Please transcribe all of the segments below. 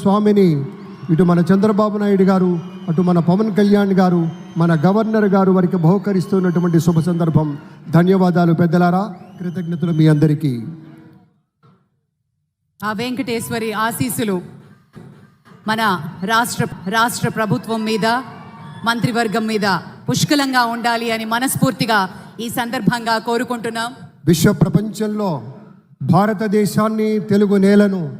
స్వామిని ఇటు మన చంద్రబాబు నాయుడు గారు అటు మన పవన్ కళ్యాణ్ గారు మన గవర్నర్ గారు వారికి బహుకరిస్తున్నటువంటి శుభ సందర్భం. ధన్యవాదాలు పెద్దలారా. కృతజ్ఞతలు మీ అందరికీ. ఆ వెంకటేశ్వరి ఆశీస్సులు మన రాష్ట్ర రాష్ట్ర ప్రభుత్వం మీద మంత్రివర్గం మీద పుష్కలంగా ఉండాలి అని మనస్ఫూర్తిగా ఈ సందర్భంగా కోరుకుంటున్నాం. విశ్వ ప్రపంచంలో భారతదేశాన్ని తెలుగు నేలను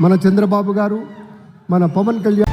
మన చంద్రబాబు గారు మన పవన్ కళ్యాణ్